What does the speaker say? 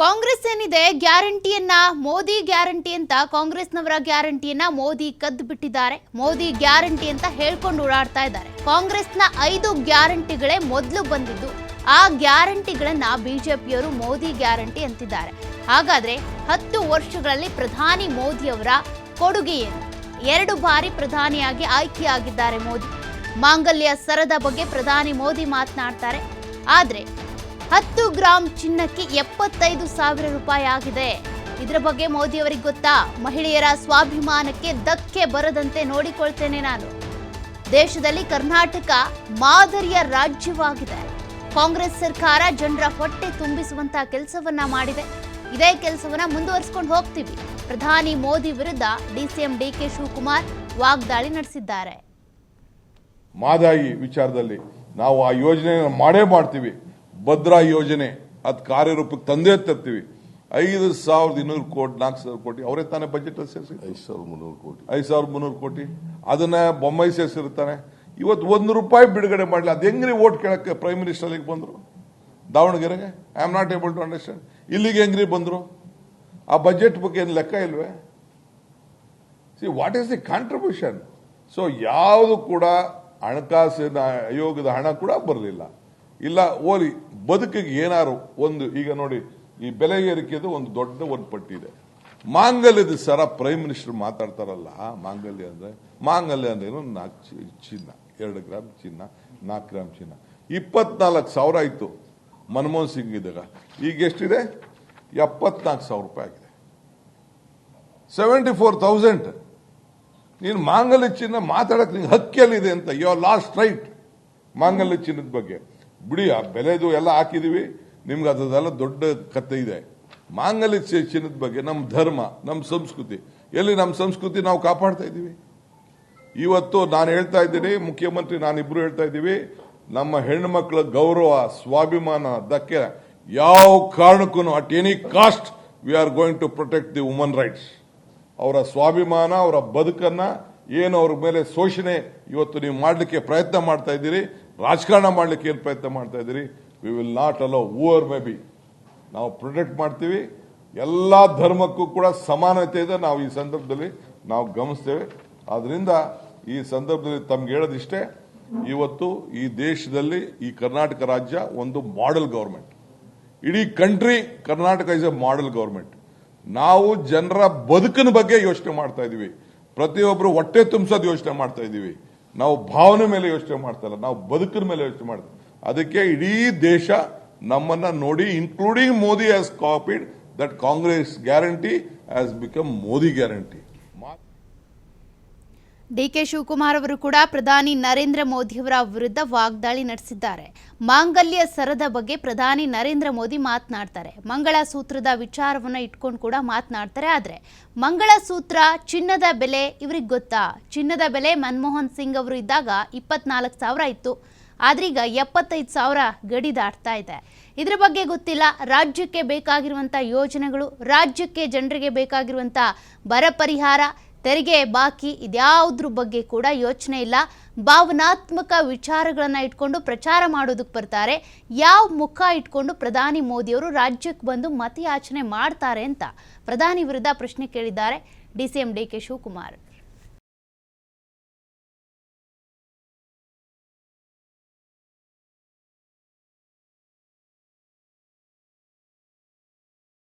ಕಾಂಗ್ರೆಸ್ ಏನಿದೆ, ಗ್ಯಾರಂಟಿಯನ್ನ, ಮೋದಿ ಗ್ಯಾರಂಟಿ ಅಂತ, ಕಾಂಗ್ರೆಸ್ನವರ ಗ್ಯಾರಂಟಿಯನ್ನ ಮೋದಿ ಕದ್ದು ಬಿಟ್ಟಿದ್ದಾರೆ. ಮೋದಿ ಗ್ಯಾರಂಟಿ ಅಂತ ಹೇಳ್ಕೊಂಡು ಓಡಾಡ್ತಾ ಇದ್ದಾರೆ. ಕಾಂಗ್ರೆಸ್ನ ಐದು ಗ್ಯಾರಂಟಿಗಳೇ ಮೊದಲು ಬಂದಿದ್ದು. ಆ ಗ್ಯಾರಂಟಿಗಳನ್ನ ಬಿಜೆಪಿಯವರು ಮೋದಿ ಗ್ಯಾರಂಟಿ ಅಂತಿದ್ದಾರೆ. ಹಾಗಾದ್ರೆ ಹತ್ತು ವರ್ಷಗಳಲ್ಲಿ ಪ್ರಧಾನಿ ಮೋದಿ ಅವರ ಕೊಡುಗೆ ಏನು? ಎರಡು ಬಾರಿ ಪ್ರಧಾನಿಯಾಗಿ ಆಯ್ಕೆಯಾಗಿದ್ದಾರೆ ಮೋದಿ. ಮಾಂಗಲ್ಯ ಸರದ ಬಗ್ಗೆ ಪ್ರಧಾನಿ ಮೋದಿ ಮಾತನಾಡ್ತಾರೆ. ಆದ್ರೆ ಹತ್ತು ಗ್ರಾಂ ಚಿನ್ನಕ್ಕೆ ಎಪ್ಪತ್ತೈದು ಸಾವಿರ ರೂಪಾಯಿ ಆಗಿದೆ. ಇದರ ಬಗ್ಗೆ ಮೋದಿ ಅವರಿಗೆ ಗೊತ್ತಾ? ಮಹಿಳೆಯರ ಸ್ವಾಭಿಮಾನಕ್ಕೆ ಧಕ್ಕೆ ಬರದಂತೆ ನೋಡಿಕೊಳ್ತೇನೆ ನಾನು. ದೇಶದಲ್ಲಿ ಕರ್ನಾಟಕ ಮಾದರಿಯ ರಾಜ್ಯವಾಗಿದೆ. ಕಾಂಗ್ರೆಸ್ ಸರ್ಕಾರ ಜನರ ಹೊಟ್ಟೆ ತುಂಬಿಸುವಂತಹ ಕೆಲಸವನ್ನ ಮಾಡಿದೆ. ಇದೇ ಕೆಲಸವನ್ನ ಮುಂದುವರಿಸಿಕೊಂಡು ಹೋಗ್ತೀವಿ. ಪ್ರಧಾನಿ ಮೋದಿ ವಿರುದ್ಧ ಡಿಸಿಎಂ ಡಿಕೆ ಶಿವಕುಮಾರ್ ವಾಗ್ದಾಳಿ ನಡೆಸಿದ್ದಾರೆ. ಮಾದಾಯಿ ವಿಚಾರದಲ್ಲಿ ನಾವು ಆ ಯೋಜನೆ ಮಾಡೇ ಮಾಡ್ತೀವಿ. ಭದ್ರಾ ಯೋಜನೆ ಅದು ಕಾರ್ಯರೂಪಕ್ಕೆ ತಂದೆ ತರ್ತೀವಿ. ಐದು ಸಾವಿರದ ಇನ್ನೂರು ಕೋಟಿ ನಾಲ್ಕು ಸಾವಿರ ಕೋಟಿ ಅವರೇ ತಾನೇ ಬಜೆಟ್ ಸೇರಿಸಿ ಐದು ಸಾವಿರದ ಮುನ್ನೂರು ಕೋಟಿ. ಐದು ಸಾವಿರದ ಮುನ್ನೂರು ಕೋಟಿ. ಅದನ್ನ ಬೊಮ್ಮಾಯಿ ಸೇರಿಸಿರ್ತಾನೆ. ಇವತ್ತು ಒಂದು ರೂಪಾಯಿ ಬಿಡುಗಡೆ ಮಾಡಲಿ ಅದು ಹೆಂಗ್ರಿ ಓಟ್ ಕೇಳಕ್ಕೆ ಪ್ರೈಮ್ ಮಿನಿಸ್ಟರ್ ಅಲ್ಲಿಗೆ ಬಂದರು? ದಾವಣಗೆರೆಗೆ? I am not able to understand ಇಲ್ಲಿಗೆ ಹೆಂಗ್ರಿ ಬಂದರು? ಆ ಬಜೆಟ್ ಬಗ್ಗೆ ಏನು ಲೆಕ್ಕ ಇಲ್ವೇ? See what is the contribution so ಯಾವುದು ಕೂಡ ಹಣಕಾಸಿನ ಆಯೋಗದ ಹಣ ಕೂಡ ಬರಲಿಲ್ಲ. ಇಲ್ಲ, ಓಲಿ, ಬದುಕಿಗೆ ಏನಾರು ಒಂದು, ಈಗ ನೋಡಿ, ಈ ಬೆಲೆ ಏರಿಕೆದು ಒಂದು ದೊಡ್ಡ ಒಂದು ಪಟ್ಟಿ ಇದೆ. ಮಾಂಗಲ್ಯದ ಸರ ಪ್ರೈಮ್ ಮಿನಿಸ್ಟರ್ ಮಾತಾಡ್ತಾರಲ್ಲ, ಮಾಂಗಲ್ಯ ಅಂದ್ರೆ ಮಾಂಗಲ್ಯ ಅಂದ್ರೆ ಏನು? ನಾಲ್ಕು ಚಿನ್ನ, ಎರಡು ಗ್ರಾಮ್ ಚಿನ್ನ, ನಾಲ್ಕು ಗ್ರಾಮ್ ಚಿನ್ನ. ಇಪ್ಪತ್ನಾಲ್ಕು ಸಾವಿರ ಆಯ್ತು, ಮನಮೋಹನ್ ಸಿಂಗ್ ಇದ್ದಾಗ. ಈಗ ಎಷ್ಟಿದೆ? ಎಪ್ಪತ್ನಾಲ್ಕು ಸಾವಿರ ರೂಪಾಯಿ ಆಗಿದೆ. ಸೆವೆಂಟಿ ಫೋರ್ ತೌಸಂಡ್ ನೀನು ಮಾಂಗಲ್ಯ ಚಿನ್ನ ಮಾತಾಡಕ್ ನಿಂಗೆ ಹಕ್ಕಿಯಲ್ಲಿದೆ ಅಂತ ಯು ಆರ್ ಲಾಸ್ಟ್ ರೈಟ್ ಮಾಂಗಲ್ಯ ಚಿನ್ನದ ಬಗ್ಗೆ. ಬಿಡಿ, ಆ ಬೆಲೆದು ಎಲ್ಲ ಹಾಕಿದೀವಿ. ನಿಮ್ಗೆ ಅದೆಲ್ಲ ದೊಡ್ಡ ಕತೆ ಇದೆ. ಮಾಂಗಲ್ಯ ಚಿನ್ನದ ಬಗ್ಗೆ ನಮ್ಮ ಧರ್ಮ ನಮ್ಮ ಸಂಸ್ಕೃತಿ. ಎಲ್ಲಿ ನಮ್ಮ ಸಂಸ್ಕೃತಿ ನಾವು ಕಾಪಾಡ್ತಾ ಇದ್ದೀವಿ? ಇವತ್ತು ನಾನು ಹೇಳ್ತಾ ಇದ್ದೀನಿ, ಮುಖ್ಯಮಂತ್ರಿ ನಾನಿಬ್ರು ಹೇಳ್ತಾ ಇದ್ದೀವಿ, ನಮ್ಮ ಹೆಣ್ಮಕ್ಳ ಗೌರವ, ಸ್ವಾಭಿಮಾನ, ಧಕ್ಕೆ ಯಾವ ಕಾರಣಕ್ಕೂ at any cost we are going to protect the woman rights ಅವರ ಸ್ವಾಭಿಮಾನ, ಅವರ ಬದುಕನ್ನು, ಏನು ಅವ್ರ ಮೇಲೆ ಶೋಷಣೆ ಇವತ್ತು ನೀವು ಮಾಡಲಿಕ್ಕೆ ಪ್ರಯತ್ನ ಮಾಡ್ತಾ ಇದ್ದೀರಿ. ರಾಜಕಾರಣ ಮಾಡಲಿಕ್ಕೆ ಏನು ಪ್ರಯತ್ನ ಮಾಡ್ತಾ ಇದ್ದೀರಿ? We will not allow over maybe ನಾವು ಪ್ರೊಟೆಕ್ಟ್ ಮಾಡ್ತೀವಿ. ಎಲ್ಲ ಧರ್ಮಕ್ಕೂ ಕೂಡ ಸಮಾನತೆ ಇದೆ. ನಾವು ಈ ಸಂದರ್ಭದಲ್ಲಿ ನಾವು ಗಮನಿಸ್ತೇವೆ. ಆದ್ದರಿಂದ ಈ ಸಂದರ್ಭದಲ್ಲಿ ತಮ್ಗೆ ಹೇಳೋದಿಷ್ಟೇ ಇವತ್ತು ಈ ದೇಶದಲ್ಲಿ ಈ ಕರ್ನಾಟಕ ರಾಜ್ಯ ಒಂದು ಮಾಡೆಲ್ ಗೌರ್ಮೆಂಟ್ ಇಡೀ country Karnataka is a model government ನಾವು ಜನರ ಬದುಕಿನ ಬಗ್ಗೆ ಯೋಚನೆ ಮಾಡ್ತಾ ಇದ್ದೀವಿ ಪ್ರತಿಯೊಬ್ಬರು ಹೊಟ್ಟೆ ತುಂಬಿಸೋದು ಯೋಚನೆ ಮಾಡ್ತಾ ಇದೀವಿ. ನಾವು ಭಾವನೆ ಮೇಲೆ ಯೋಚನೆ ಮಾಡ್ತಾ ಇಲ್ಲ. ನಾವು ಬದುಕಿನ ಮೇಲೆ ಯೋಚನೆ ಮಾಡ್ತೀವಿ ಅದಕ್ಕೆ ಇಡೀ ದೇಶ ನಮ್ಮನ್ನ ನೋಡಿ including Modi has copied that Congress guarantee has become Modi guarantee DK Shivakumar ಅವರು ಕೂಡ ಪ್ರಧಾನಿ ನರೇಂದ್ರ ಮೋದಿಯವರ ವಿರುದ್ಧ ವಾಗ್ದಾಳಿ ನಡೆಸಿದ್ದಾರೆ. ಮಾಂಗಲ್ಯ ಸರದ ಬಗ್ಗೆ ಪ್ರಧಾನಿ ನರೇಂದ್ರ ಮೋದಿ ಮಾತನಾಡ್ತಾರೆ. ಮಂಗಳ ಸೂತ್ರದ ವಿಚಾರವನ್ನ ಇಟ್ಕೊಂಡು ಕೂಡ ಮಾತನಾಡ್ತಾರೆ. ಆದ್ರೆ ಮಂಗಳಸೂತ್ರ ಚಿನ್ನದ ಬೆಲೆ ಇವ್ರಿಗೆ ಗೊತ್ತಾ? ಚಿನ್ನದ ಬೆಲೆ ಮನಮೋಹನ್ ಸಿಂಗ್ ಅವರು ಇದ್ದಾಗ ಇಪ್ಪತ್ನಾಲ್ಕು ಸಾವಿರ ಇತ್ತು. ಆದ್ರೀಗ ಎಪ್ಪತ್ತೈದು ಸಾವಿರ ಗಡಿ ದಾಟ್ತಾ ಇದೆ. ಇದ್ರ ಬಗ್ಗೆ ಗೊತ್ತಿಲ್ಲ. ರಾಜ್ಯಕ್ಕೆ ಬೇಕಾಗಿರುವಂಥ ಯೋಜನೆಗಳು, ರಾಜ್ಯಕ್ಕೆ ಜನರಿಗೆ ಬೇಕಾಗಿರುವಂಥ ಬರ ಪರಿಹಾರ ತೆರಿಗೆ ಬಾಕಿ ಇದ್ಯಾವುದ್ರ ಬಗ್ಗೆ ಕೂಡ ಯೋಚನೆ ಇಲ್ಲ. ಭಾವನಾತ್ಮಕ ವಿಚಾರಗಳನ್ನ ಇಟ್ಕೊಂಡು ಪ್ರಚಾರ ಮಾಡೋದಕ್ಕೆ ಬರ್ತಾರೆ. ಯಾವ ಮುಖ ಇಟ್ಕೊಂಡು ಪ್ರಧಾನಿ ಮೋದಿಯವರು ರಾಜ್ಯಕ್ಕೆ ಬಂದು ಮತಯಾಚನೆ ಮಾಡ್ತಾರೆ ಅಂತ ಪ್ರಧಾನಿ ವಿರುದ್ಧ ಪ್ರಶ್ನೆ ಕೇಳಿದ್ದಾರೆ. D C M D K Shivakumar.